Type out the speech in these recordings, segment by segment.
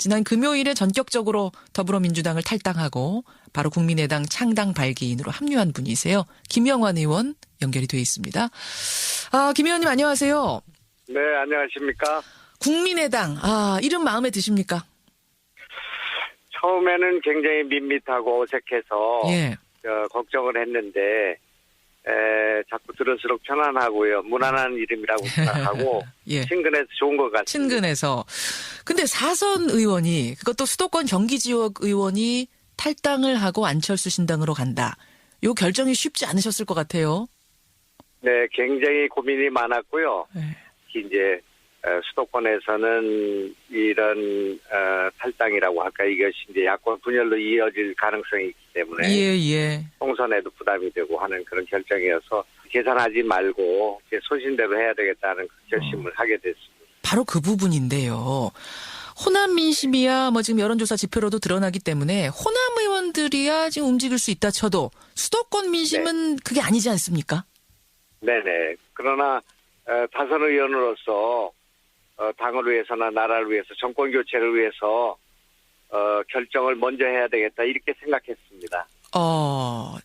지난 금요일에 전격적으로 더불어민주당을 탈당하고 바로 국민의당 창당 발기인으로 합류한 분이세요. 김영환 의원 연결이 돼 있습니다. 아, 김 의원님 안녕하세요. 네, 안녕하십니까. 국민의당, 아, 이름 마음에 드십니까? 처음에는 굉장히 밋밋하고 어색해서 예. 어, 걱정을 했는데 에, 자꾸 들을수록 편안하고요. 무난한 이름이라고 생각하고 예. 친근해서 좋은 것 같습니다. 친근해서. 근데 사선 의원이, 그것도 수도권 경기 지역 의원이 탈당을 하고 안철수 신당으로 간다. 요 결정이 쉽지 않으셨을 것 같아요. 네, 굉장히 고민이 많았고요. 예. 특히 이제 어, 수도권에서는 이런 어, 탈당이라고 할까 이것이 이제 야권 분열로 이어질 가능성이 있기 때문에 예, 예. 총선에도 부담이 되고 하는 그런 결정이어서 계산하지 말고 소신대로 해야 되겠다는 그 결심을 하게 됐습니다. 바로 그 부분인데요. 호남 민심이야 뭐 지금 여론조사 지표로도 드러나기 때문에 호남 의원들이야 지금 움직일 수 있다 쳐도 수도권 민심은 그게 아니지 않습니까? 네네. 그러나 어, 다선 의원으로서 어, 당을 위해서나 나라를 위해서 정권 교체를 위해서 어, 결정을 먼저 해야 되겠다 이렇게 생각했습니다. 어,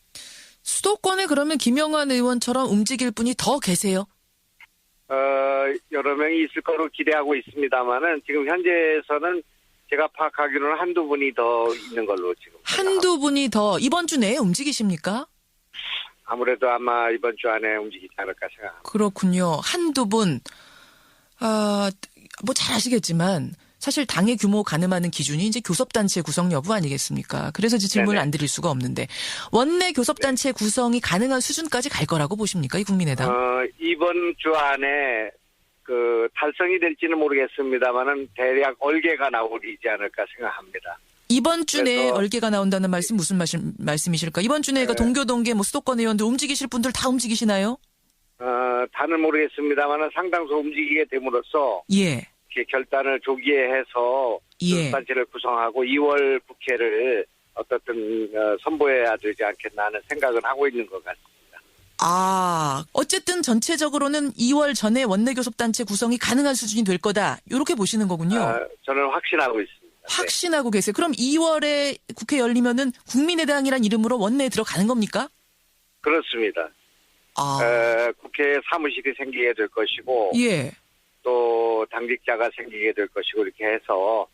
수도권에 그러면 김영환 의원처럼 움직일 분이 더 계세요? 어, 여러 명이 있을 거로 기대하고 있습니다만은 지금 현재에서는 제가 파악하기로는 한두 분이 더 있는 걸로 지금 한두 분이 더 이번 주 내에 움직이십니까? 아무래도 아마 이번 주 안에 움직이지 않을까 생각합니다. 그렇군요. 한두 분. 아, 뭐 잘 아시겠지만 사실 당의 규모 가늠하는 기준이 이제 교섭단체 구성 여부 아니겠습니까? 그래서 이제 질문을 네네. 안 드릴 수가 없는데 원내 교섭단체 구성이 가능한 수준까지 갈 거라고 보십니까? 이 국민의당. 어, 이번 주 안에 그 달성이 될지는 모르겠습니다만은 대략 얼개가 나오지 않을까 생각합니다. 이번 주 내에 얼개가 나온다는 말씀 무슨 말씀, 말씀이실까? 이번 주 내가 네. 동교동계 뭐 수도권 의원들 움직이실 분들 다 움직이시나요? 어, 다는 모르겠습니다만은 상당수 움직이게 됨으로써 예. 이렇게 결단을 조기에 해서 예. 단체를 구성하고 2월 국회를 어떻든 어, 선보여야 되지 않겠나 하는 생각을 하고 있는 것 같습니다. 아, 어쨌든 전체적으로는 2월 전에 원내교섭단체 구성이 가능한 수준이 될 거다. 이렇게 보시는 거군요. 어, 저는 확신하고 있습니다. 네. 확신하고 계세요. 그럼 2월에 국회 열리면은 국민의당이란 이름으로 원내에 들어가는 겁니까? 그렇습니다. 아, 어, 국회에 사무실이 생기게 될 것이고 예. 또 당직자가 생기게 될 것이고 이렇게 해서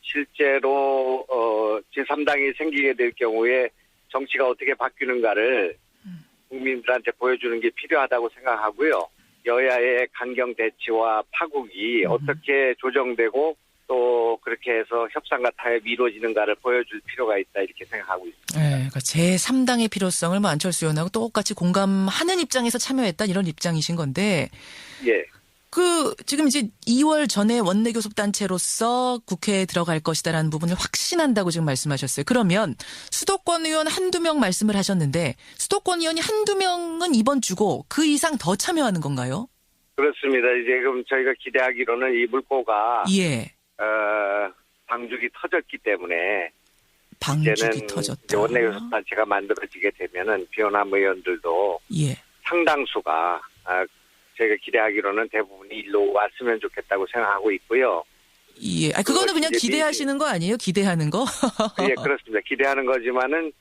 실제로 어, 제3당이 생기게 될 경우에 정치가 어떻게 바뀌는가를 국민들한테 보여주는 게 필요하다고 생각하고요. 여야의 강경 대치와 파국이 어떻게 조정되고 또 그렇게 해서 협상과 타협이 이루어지는가를 보여줄 필요가 있다 이렇게 생각하고 있습니다. 예, 그러니까 제3당의 필요성을 뭐 안철수 의원하고 똑같이 공감하는 입장에서 참여했다 이런 입장이신 건데 예. 그 지금 이제 2월 전에 원내교섭 단체로서 국회에 들어갈 것이다라는 부분을 확신한다고 지금 말씀하셨어요. 그러면 수도권 의원 한두 명 말씀을 하셨는데 수도권 의원이 한두 명은 이번 주고 그 이상 더 참여하는 건가요? 그렇습니다. 이제 그럼 저희가 기대하기로는 이 물꼬가 예. 어, 방죽이 터졌기 때문에 방죽이 터졌다. 원내교섭 단체가 만들어지게 되면은 비호남 의원들도 예. 상당수가 아, 저희가 기대하기로는 대부분이 일로 왔으면 좋겠다고 생각하고 있고요. 예. 아, 그거는 그냥 기대하시는 거 아니에요? 기대하는 거? 예, 그렇습니다. 기대하는 거지만은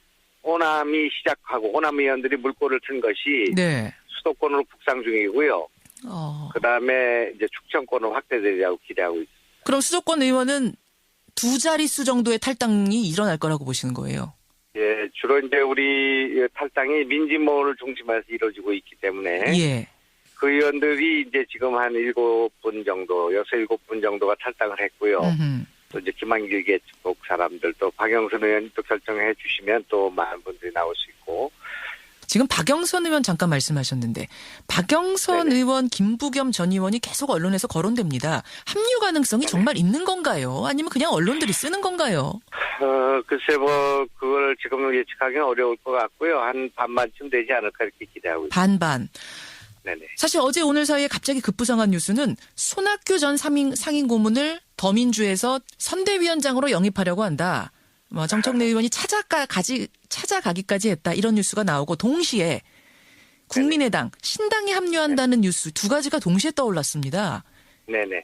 호남이 시작하고 호남 의원들이 물꼬를 튼 것이 네. 수도권으로 북상 중이고요. 어. 그 다음에 이제 충청권으로 확대되리라고 기대하고 있습니다. 그럼 수도권 의원은 두 자릿수 정도의 탈당이 일어날 거라고 보시는 거예요. 예, 주로 이제 우리 탈당이 민진모를 중심으로 해서 이루어지고 있기 때문에 예. 그 의원들이 이제 지금 한 일곱 분 정도, 여섯 일곱 분 정도가 탈당을 했고요. 음흠. 또 이제 김한길 계쪽 사람들 또 박영선 의원이 또 결정해 주시면 또 많은 분들이 나올 수 있고 지금 박영선 의원 잠깐 말씀하셨는데 박영선 네네. 의원, 김부겸 전 의원이 계속 언론에서 거론됩니다. 합류 가능성이 정말 있는 건가요? 아니면 그냥 언론들이 쓰는 건가요? 어 글쎄 뭐 그걸 지금 예측하기는 어려울 것 같고요. 한 반만쯤 되지 않을까 이렇게 기대하고 있습니다. 반반. 네네. 사실 어제 오늘 사이에 갑자기 급부상한 뉴스는 손학규 전 상임, 상임 고문을 더민주에서 선대위원장으로 영입하려고 한다. 뭐 정청래 의원이 찾아가 가지 찾아가기까지 했다 이런 뉴스가 나오고 동시에 국민의당 신당에 합류한다는 뉴스 두 가지가 동시에 떠올랐습니다. 네네.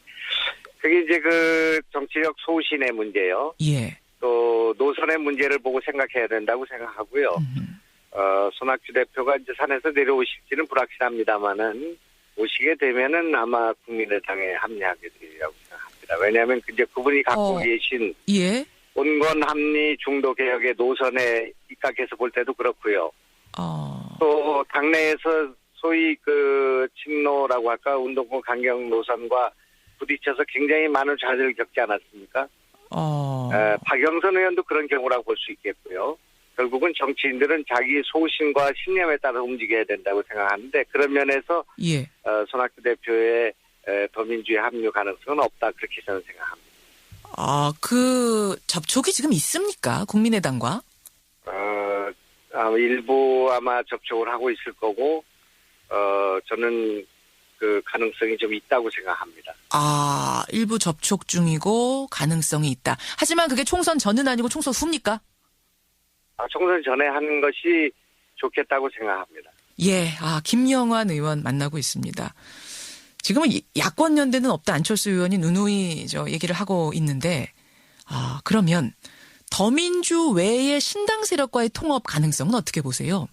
그게 이제 그 정치적 소신의 문제요. 예. 또 노선의 문제를 보고 생각해야 된다고 생각하고요. 음. 어, 손학규 대표가 이제 산에서 내려오실지는 불확실합니다만은 오시게 되면은 아마 국민의당에 합류하게 되리라고 생각합니다. 왜냐하면 이제 그분이 갖고 어. 계신 예. 온건 합리 중도 개혁의 노선에 입각해서 볼 때도 그렇고요. 어. 또 당내에서 소위 그 친노라고 할까 운동권 강경 노선과 부딪혀서 굉장히 많은 좌절을 겪지 않았습니까? 어. 에, 박영선 의원도 그런 경우라고 볼 수 있겠고요. 결국은 정치인들은 자기 소신과 신념에 따라 움직여야 된다고 생각하는데 그런 면에서 예. 어, 손학규 대표의 에, 더민주의 합류 가능성은 없다 그렇게 저는 생각합니다. 아, 그 접촉이 지금 있습니까? 국민의당과? 어, 아마 일부 아마 접촉을 하고 있을 거고 어, 저는 그 가능성이 좀 있다고 생각합니다. 아, 일부 접촉 중이고 가능성이 있다. 하지만 그게 총선 전은 아니고 총선 후입니까? 아, 총선 전에 하는 것이 좋겠다고 생각합니다. 예, 아, 김영환 의원 만나고 있습니다. 지금은 이- 야권 연대는 없다 안철수 의원이 누누이 저 얘기를 하고 있는데, 아, 그러면 더민주 외의 신당 세력과의 통합 가능성은 어떻게 보세요?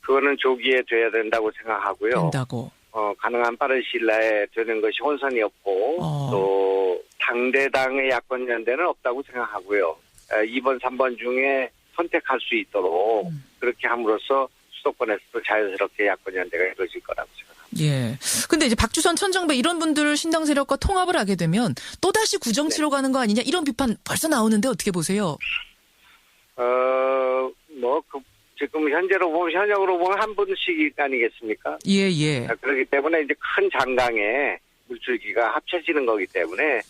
그거는 조기에 돼야 된다고 생각하고요. 된다고. 어, 가능한 빠른 시일 내에 되는 것이 혼선이 없고 어. 또 당대당의 야권 연대는 없다고 생각하고요. 에, 2번, 3번 중에 선택할 수 있도록 음. 그렇게 함으로써 수도권에서도 자연스럽게 야권 연대가 이루어질 거라고 생각합니다. 예. 근데 이제 박주선, 천정배 이런 분들 신당 세력과 통합을 하게 되면 또다시 구정치로 네. 가는 거 아니냐 이런 비판 벌써 나오는데 어떻게 보세요? 어, 뭐, 그, 지금 현재로 보면, 현역으로 보면 한 분씩 아니겠습니까? 예, 예. 아, 그렇기 때문에 이제 큰 장강에 물줄기가 합쳐지는 거기 때문에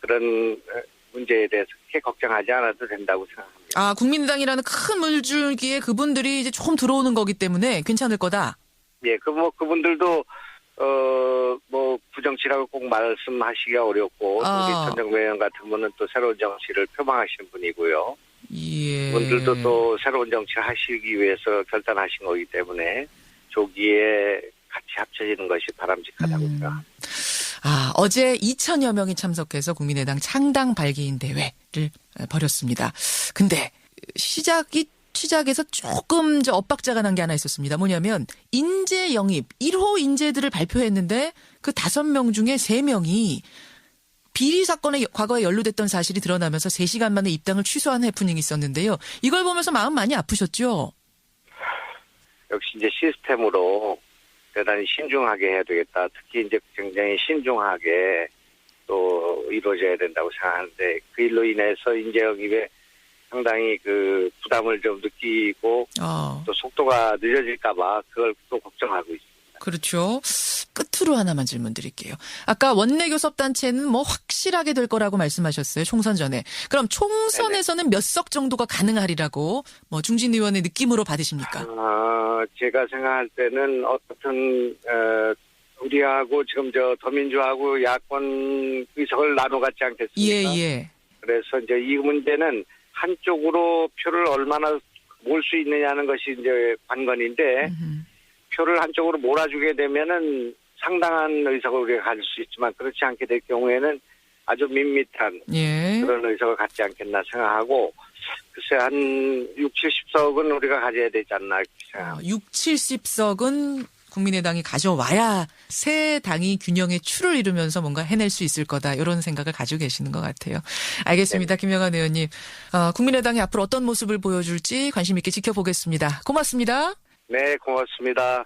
그런 어, 문제에 대해서 그렇게 걱정하지 않아도 된다고 생각합니다. 아, 국민당이라는 큰 물줄기에 그분들이 이제 조금 들어오는 거기 때문에 괜찮을 거다. 예, 그 뭐 그분들도 어 뭐 부정치라고 꼭 말씀하시기가 어렵고 아. 우리 천정배 의원 같은 분은 또 새로운 정치를 표방하시는 분이고요. 예. 그분들도 또 새로운 정치를 하시기 위해서 결단하신 거기 때문에 조기에 같이 합쳐지는 것이 바람직하다고 음. 생각합니다. 아, 어제 2천여 명이 참석해서 국민의당 창당 발기인 대회를 벌였습니다. 근데 시작이 시작에서 조금 저 엇박자가 난 게 하나 있었습니다. 뭐냐면 인재 영입 1호 인재들을 발표했는데 그 다섯 명 중에 세 명이 비리 사건에 과거에 연루됐던 사실이 드러나면서 3시간 만에 입당을 취소한 해프닝이 있었는데요. 이걸 보면서 마음 많이 아프셨죠? 역시 이제 시스템으로 대단히 신중하게 해야 되겠다. 특히 이제 굉장히 신중하게 또 이루어져야 된다고 생각하는데 그 일로 인해서 인재 영입에 상당히 그 부담을 좀 느끼고 어, 또 속도가 늦어질까봐 그걸 또 걱정하고 있습니다. 그렇죠. 끝으로 하나만 질문 드릴게요. 아까 원내교 섭단체는 뭐 확실하게 될 거라고 말씀하셨어요. 총선 전에. 그럼 총선에서는 몇 석 정도가 가능하리라고 뭐 중진 의원의 느낌으로 받으십니까? 아, 제가 생각할 때는 어떤 어, 우리하고 지금 저 더민주하고 야권 의석을 나눠 갖지 않겠습니까? 예, 예. 그래서 이제 이 문제는 한쪽으로 표를 얼마나 몰 수 있느냐는 것이 이제 관건인데 음흠. 표를 한쪽으로 몰아주게 되면은 상당한 의석을 우리가 가질 수 있지만 그렇지 않게 될 경우에는 아주 밋밋한 예. 그런 의석을 갖지 않겠나 생각하고 글쎄 한 6, 70석은 우리가 가져야 되지 않나 생각합니다. 6, 70석은 국민의당이 가져와야 새 당이 균형의 추를 이루면서 뭔가 해낼 수 있을 거다. 이런 생각을 가지고 계시는 것 같아요. 알겠습니다. 김영환 의원님. 어, 국민의당이 앞으로 어떤 모습을 보여줄지 관심 있게 지켜보겠습니다. 고맙습니다. 네, 고맙습니다.